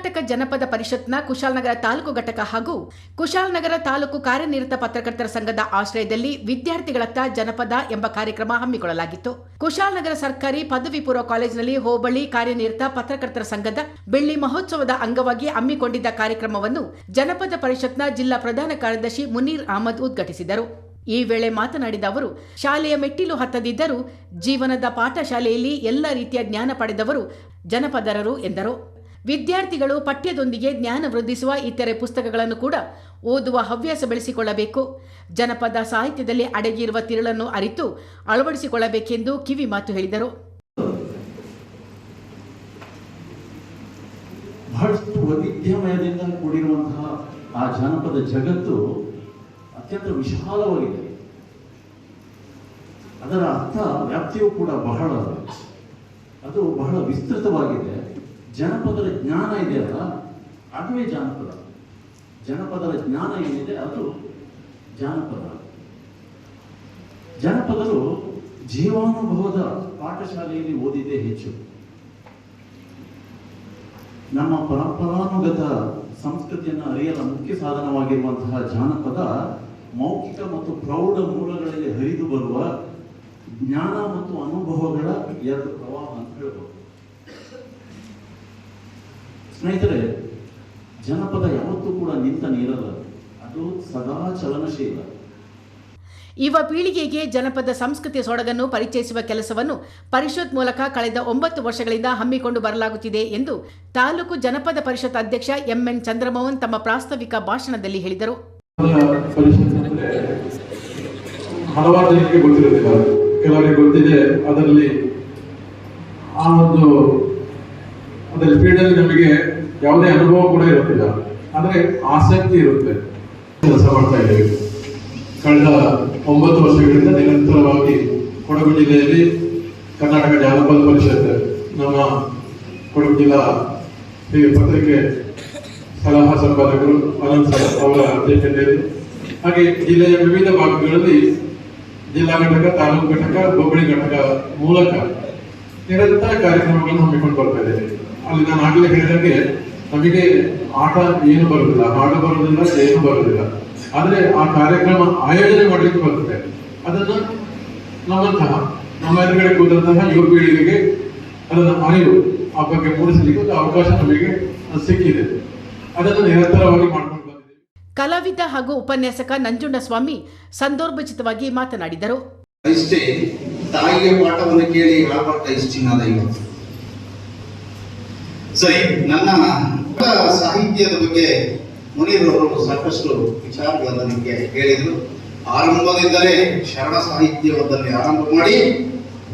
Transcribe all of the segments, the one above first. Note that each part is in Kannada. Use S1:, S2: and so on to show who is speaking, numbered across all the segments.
S1: ಕರ್ನಾಟಕ ಜನಪದ ಪರಿಷತ್ನ ಕುಶಾಲನಗರ ತಾಲೂಕು ಘಟಕ ಹಾಗೂ ಕುಶಾಲನಗರ ತಾಲೂಕು ಕಾರ್ಯನಿರತ ಪತ್ರಕರ್ತರ ಸಂಘದ ಆಶ್ರಯದಲ್ಲಿ ವಿದ್ಯಾರ್ಥಿಗಳತ್ತ ಜನಪದ ಎಂಬ ಕಾರ್ಯಕ್ರಮ ಹಮ್ಮಿಕೊಳ್ಳಲಾಗಿತ್ತು. ಕುಶಾಲನಗರ ಸರ್ಕಾರಿ ಪದವಿ ಪೂರ್ವ ಕಾಲೇಜಿನಲ್ಲಿ ಹೋಬಳಿ ಕಾರ್ಯನಿರತ ಪತ್ರಕರ್ತರ ಸಂಘದ ಬೆಳ್ಳಿ ಮಹೋತ್ಸವದ ಅಂಗವಾಗಿ ಹಮ್ಮಿಕೊಂಡಿದ್ದ ಕಾರ್ಯಕ್ರಮವನ್ನು ಜನಪದ ಪರಿಷತ್ನ ಜಿಲ್ಲಾ ಪ್ರಧಾನ ಕಾರ್ಯದರ್ಶಿ ಮುನೀರ್ ಅಹಮದ್ ಉದ್ಘಾಟಿಸಿದರು. ಈ ವೇಳೆ ಮಾತನಾಡಿದ ಅವರು, ಶಾಲೆಯ ಮೆಟ್ಟಿಲು ಹತ್ತದಿದ್ದರೂ ಜೀವನದ ಪಾಠಶಾಲೆಯಲ್ಲಿ ಎಲ್ಲ ರೀತಿಯ ಜ್ಞಾನ ಪಡೆದವರು ಜನಪದರರು ಎಂದರು. ವಿದ್ಯಾರ್ಥಿಗಳು ಪಠ್ಯದೊಂದಿಗೆ ಜ್ಞಾನ ವೃದ್ಧಿಸುವ ಇತರೆ ಪುಸ್ತಕಗಳನ್ನು ಕೂಡ ಓದುವ ಹವ್ಯಾಸ ಬೆಳೆಸಿಕೊಳ್ಳಬೇಕು. ಜನಪದ ಸಾಹಿತ್ಯದಲ್ಲಿ ಅಡಗಿರುವ ತಿರುಳನ್ನು ಅರಿತು ಅಳವಡಿಸಿಕೊಳ್ಳಬೇಕೆಂದು ಕಿವಿ ಮಾತು ಹೇಳಿದರು.
S2: ಬಹಳಷ್ಟು ವೈವಿಧ್ಯಮಯದಿಂದ ಕೂಡಿರುವಂತಹ ಆ ಜಾನಪದ ಜಗತ್ತು ಅತ್ಯಂತ ವಿಶಾಲವಾಗಿದೆ. ಅದರ ಅರ್ಥ ವ್ಯಾಪ್ತಿಯು ಕೂಡ ಬಹಳ ಅದು ಬಹಳ ವಿಸ್ತೃತವಾಗಿದೆ. ಜನಪದರ ಜ್ಞಾನ ಇದೆಯಲ್ಲ, ಅದುವೇ ಜಾನಪದ. ಜನಪದರ ಜ್ಞಾನ ಏನಿದೆ ಅದು ಜಾನಪದ. ಜನಪದರು ಜೀವಾನುಭವದ ಪಾಠಶಾಲೆಯಲ್ಲಿ ಓದಿದೆ ಹೆಚ್ಚು. ನಮ್ಮ ಪರಂಪರಾನುಗತ ಸಂಸ್ಕೃತಿಯನ್ನು ಅರಿಯಲು ಮುಖ್ಯ ಸಾಧನವಾಗಿರುವಂತಹ ಜಾನಪದ ಮೌಖಿಕ ಮತ್ತು ಪ್ರೌಢ ಮೂಲಗಳಲ್ಲಿ ಹರಿದು ಬರುವ ಜ್ಞಾನ ಮತ್ತು ಅನುಭವಗಳ ಎರಡು ಪ್ರವಾಹ ಅಂತ ಹೇಳ್ಬೋದು. ಸ್ನೇಹಿತರೆ ಜನಪದ ಯಾವತ್ತೂ ಕೂಡ ನಿಂತ ನೀರಲ್ಲ. ಅದು ಸದಾ ಚಲನಶೀಲ.
S1: ಯುವ ಪೀಳಿಗೆಗೆ ಜನಪದ ಸಂಸ್ಕೃತಿಯ ಸೊಡಗನ್ನು ಪರಿಚಯಿಸುವ ಕೆಲಸವನ್ನು ಪರಿಷತ್ ಮೂಲಕ ಕಳೆದ ಒಂಬತ್ತು ವರ್ಷಗಳಿಂದ ಹಮ್ಮಿಕೊಂಡು ಬರಲಾಗುತ್ತಿದೆ ಎಂದು ತಾಲೂಕು ಜನಪದ ಪರಿಷತ್ ಅಧ್ಯಕ್ಷ ಎಂಎನ್ ಚಂದ್ರಮೋಹನ್ ತಮ್ಮ ಪ್ರಾಸ್ತಾವಿಕ ಭಾಷಣದಲ್ಲಿ ಹೇಳಿದರು.
S3: ಹಲವಾರು ಜನರಿಗೆ ಗೊತ್ತಿರುತ್ತಿಲ್ಲ ಕೆಲವರಿಗೆ ಗೊತ್ತಿದೆ ಅದರಲ್ಲಿ ಆ ಒಂದು ಅದರ ಫೀಲ್ಡಲ್ಲಿ ನಮಗೆ ಯಾವುದೇ ಅನುಭವ ಕೂಡ ಇರುತ್ತಿಲ್ಲ. ಆದರೆ ಆಸಕ್ತಿ ಇರುತ್ತೆ ಕೆಲಸ ಮಾಡ್ತಾ ಇದ್ದೇವೆ. ಕಳೆದ ಒಂಬತ್ತು ವರ್ಷಗಳಿಂದ ನಿರಂತರವಾಗಿ ಕೊಡಗು ಜಿಲ್ಲೆಯಲ್ಲಿ ಕರ್ನಾಟಕ ಜಾನಪದ ಪರಿಷತ್ ನಮ್ಮ ಕೊಡಗು ಜಿಲ್ಲಾ ಪತ್ರಿಕೆ ಸಲಹಾ ಸಂಪಾದಕರು ಅನಂತ್ ಸರ್ ಅವರ ಅಧ್ಯಕ್ಷತೆಯಲ್ಲಿ, ಹಾಗೆ ಜಿಲ್ಲೆಯ ವಿವಿಧ ಭಾಗಗಳಲ್ಲಿ ಜಿಲ್ಲಾ ಘಟಕ, ತಾಲೂಕು ಘಟಕ ಹೋಬಳಿ ಘಟಕ ಮೂಲಕ ನಿರಂತರ ಕಾರ್ಯಕ್ರಮಗಳನ್ನು ಹಮ್ಮಿಕೊಂಡು ಬರ್ತಾ ಇದೆ ಅಲ್ಲಿ ನಾನು ಆಗಲೇ ಹೇಳಿದಂಗೆ ನಮಗೆ ಆಟ ಏನು ಬರುವುದಿಲ್ಲ ಹಾಡು ಬರುವುದಿಲ್ಲ ಏನು ಬರುವುದಿಲ್ಲ. ಆದರೆ ಆ ಕಾರ್ಯಕ್ರಮ ಆಯೋಜನೆ ಮಾಡಲಿಕ್ಕೆ ಬರುತ್ತೆ ಅದನ್ನು ನಮ್ಮಂತಹ ನಮ್ಮ ಎದುರುಗಡೆ ಕೂತಂತಹ ಯುವ ಪೀಳಿಗೆಗೆ ಅದನ್ನು ಅರಿವು ಆ ಬಗ್ಗೆ ಮೂಡಿಸಲಿಕ್ಕೆ ಒಂದು ಅವಕಾಶ ನಮಗೆ ಸಿಕ್ಕಿದೆ. ಅದನ್ನು ನಿರಂತರವಾಗಿ ಮಾಡ್ಕೊಂಡು ಬಂದಿದ್ದೀವಿ.
S1: ಕಲಾವಿದ ಹಾಗೂ ಉಪನ್ಯಾಸಕ ನಂಜುಂಡಸ್ವಾಮಿ ಸಂದರ್ಭೋಚಿತವಾಗಿ ಮಾತನಾಡಿದರು.
S4: ಇಷ್ಟೇ ತಾಯಿಯ ಪಾಠವನ್ನು ಕೇಳಿ ಹಾಳ್ಪಡ್ತಾ ಇಷ್ಟು ಚಿನ್ನದ ಇವತ್ತು ಸರಿ, ನನ್ನ ಸಾಹಿತ್ಯದ ಬಗ್ಗೆ ಮುನಿರವರು ಸಾಕಷ್ಟು ವಿಚಾರಗಳನ್ನು ನಿಮಗೆ ಹೇಳಿದರು. ಆರಂಭದಿಂದಲೇ ಶರಣ ಸಾಹಿತ್ಯದಲ್ಲಿ ಆರಂಭ ಮಾಡಿ,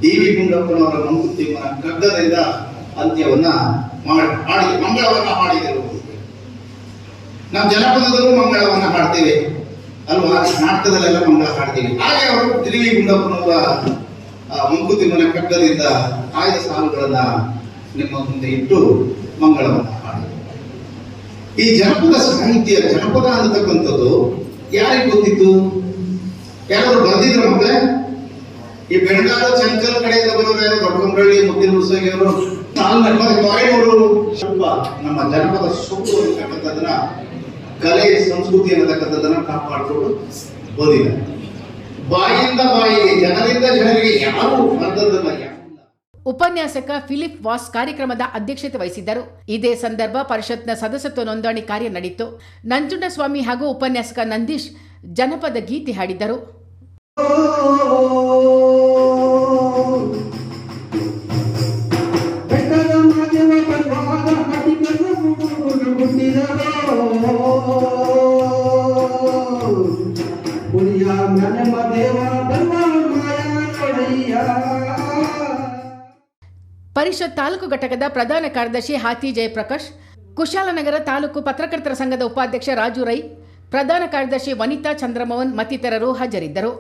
S4: ಡಿ ವಿ ಗುಂಡಪ್ಪನವರ ಮಂಕುತಿಮ್ಮನ ಕಗ್ಗದಿಂದ ಅಂತ್ಯವನ್ನ ಮಾಡಿ, ಹಾಡಿ, ಮಂಗಳವನ್ನ ಹಾಡಿದರು ನಾವು ಜನಪದದಲ್ಲೂ ಮಂಗಳವನ್ನ ಹಾಡ್ತೇವೆ. ಅಲ್ವಾ? ನಾಟಕದಲ್ಲೆಲ್ಲ ಮಂಗಳ ಹಾಡ್ತೀವಿ. ಹಾಗೆ ಅವರು ಡಿ ವಿ ಗುಂಡಪ್ಪನವರ ಮಂಕುತಿಮ್ಮನ ಕಗ್ಗದಿಂದ ಆಯ್ದ ಸಾಲುಗಳನ್ನ ನಿಮ್ಮ ಮುಂದೆ ಇಟ್ಟು ಮಂಗಳವನ್ನ ಹಾಡಿದರು ಈ ಜನಪದ ಸಾಹಿತ್ಯ, ಜನಪದ ಅಂತಕ್ಕಂಥದ್ದು ಯಾರಿಗೆ ಗೊತ್ತಿತ್ತು? ಯಾರಾದ್ರು ಬರ್ದಿದ್ರ ಮಕ್ಕಳೇ? ಈ ಬೆಳಗಾವಿ ಚಂಕಲ್ ಕಡೆಯಿಂದ ಬರೋರು ಯಾರು ದೊಡ್ಡಕೊಂಡ್ರಳ್ಳಿ ಮುದ್ದಿನ ಮುಸಗಿ ಅವರು ತೊರೆನೂರು ಸ್ವಲ್ಪ ನಮ್ಮ ಜನಪದ ಸೊಪ್ಪು ಅನ್ನತಕ್ಕಂಥದ್ದನ್ನ, ಕಲೆ, ಸಂಸ್ಕೃತಿ ಅನ್ನತಕ್ಕಂಥದ್ದನ್ನ ಕಾಪಾಡಿಕೊಂಡು ಬಂದಿದೆ ಬಾಯಿಂದ ಬಾಯಿಗೆ ಜನರಿಂದ ಜನರಿಗೆ ಯಾರು ಬಂದದ್ದಲ್ಲ
S1: ಉಪನ್ಯಾಸಕ ಫಿಲಿಪ್ ವಾಸ್ ಕಾರ್ಯಕ್ರಮದ ಅಧ್ಯಕ್ಷತೆ ವಹಿಸಿದ್ದರು. ಇದೇ ಸಂದರ್ಭ ಪರಿಷತ್ನ ಸದಸ್ಯತ್ವ ನೋಂದಣಿ ಕಾರ್ಯ ನಡೆಯಿತು ನಂಜುಂಡಸ್ವಾಮಿ ಹಾಗೂ ಉಪನ್ಯಾಸಕ ನಂದೀಶ್ ಜನಪದ ಗೀತೆ ಹಾಡಿದರು. ಪರಿಷತ್ ತಾಲೂಕು ಘಟಕದ ಪ್ರಧಾನ ಕಾರ್ಯದರ್ಶಿ ಹಾತಿ ಜಯಪ್ರಕಾಶ್ ಕುಶಾಲನಗರ ತಾಲೂಕು ಪತ್ರಕರ್ತರ ಸಂಘದ ಉಪಾಧ್ಯಕ್ಷ ರಾಜು ರೈ, ಪ್ರಧಾನ ಕಾರ್ಯದರ್ಶಿ ವನಿತಾ ಚಂದ್ರಮೋಹನ್ ಮತ್ತಿತರರು ಹಾಜರಿದ್ದರು.